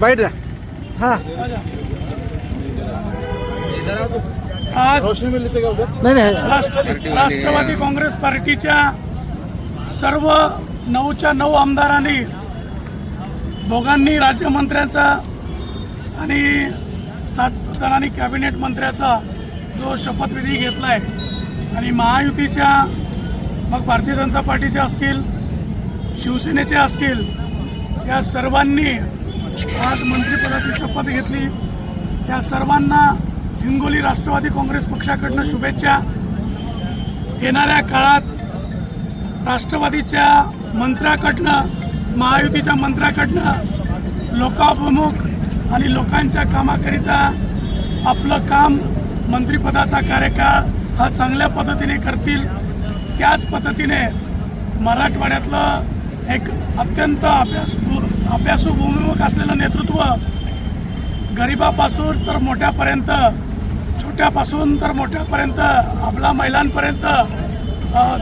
बैठ जा। हा। आज नाही नाही राष्ट्रवादी काँग्रेस पार्टीच्या सर्व नऊच्या नऊ आमदारांनी दोघांनी राज्यमंत्र्यांचा आणि सात जणांनी कॅबिनेट मंत्र्याचा जो शपथविधी घेतला आहे आणि महायुतीच्या मग भारतीय जनता पार्टीचे असतील शिवसेनेचे असतील या सर्वांनी आज मंत्रिपदाची शपथ घेतली. या सर्वांना हिंगोली राष्ट्रवादी काँग्रेस पक्षाकडनं शुभेच्छा. येणाऱ्या काळात राष्ट्रवादीच्या मंत्र्याकडनं महायुतीच्या मंत्र्याकडनं लोकाभिमुख आणि लोकांच्या कामाकरिता आपलं काम मंत्रिपदाचा कार्यकाळ हा चांगल्या पद्धतीने करतील. त्याच पद्धतीने मराठवाड्यातलं एक अत्यंत अभ्यास अभ्यासू भूमिमुख असलेलं नेतृत्व गरिबापासून तर मोठ्यापर्यंत छोट्यापासून तर मोठ्यापर्यंत आपला महिलांपर्यंत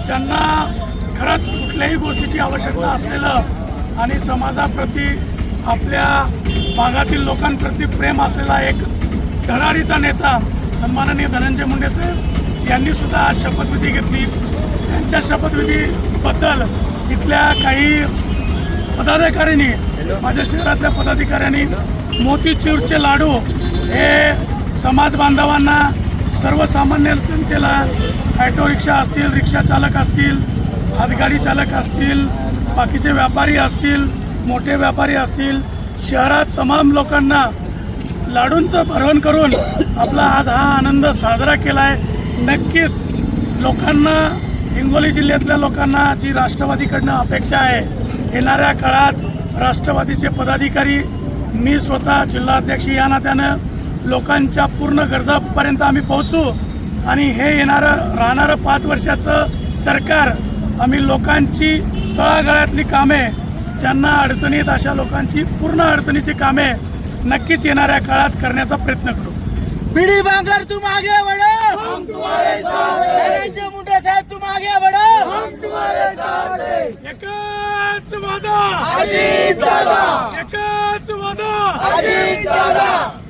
ज्यांना खरंच कुठल्याही गोष्टीची आवश्यकता असलेलं आणि समाजाप्रती आपल्या भागातील लोकांप्रती प्रेम असलेला एक धडाडीचा नेता सन्माननीय धनंजय मुंडे साहेब यांनी सुद्धा आज शपथविधी घेतली. त्यांच्या शपथविधीबद्दल इथल्या काही पदाधिकाऱ्यांनी माझ्या शहरातल्या पदाधिकाऱ्यांनी मोतीचूरचे लाडू हे समाज बांधवांना सर्वसामान्य जनतेला ऑटो रिक्षा असतील रिक्षा चालक असतील हातगाडी चालक असतील बाकीचे व्यापारी असतील मोठे व्यापारी असतील शहरात तमाम लोकांना लाडूंचं भरवण करून आपला आज हा आनंद साजरा केला आहे नक्कीच लोकांना हिंगोली जिल्ह्यातल्या लोकांना जी राष्ट्रवादीकडनं अपेक्षा आहे येणाऱ्या काळात राष्ट्रवादीचे पदाधिकारी मी स्वतः जिल्हाध्यक्ष या नात्यानं लोकांच्या पूर्ण गरजापर्यंत आम्ही पोहोचू आणि हे येणारं राहणारं पाच वर्षाचं सरकार आम्ही लोकांची तळागाळातली कामे ज्यांना अडचणीत अशा लोकांची पूर्ण अडचणीची कामे नक्कीच येणाऱ्या काळात करण्याचा प्रयत्न करू. बीडी बांगर तुम आगे बढ़ो मुंडे साहब तुम आगे बढ़ो हम तुम्हारे साथ एकच वादा. अजीत दादा। एकच वादा. अजीत दादा।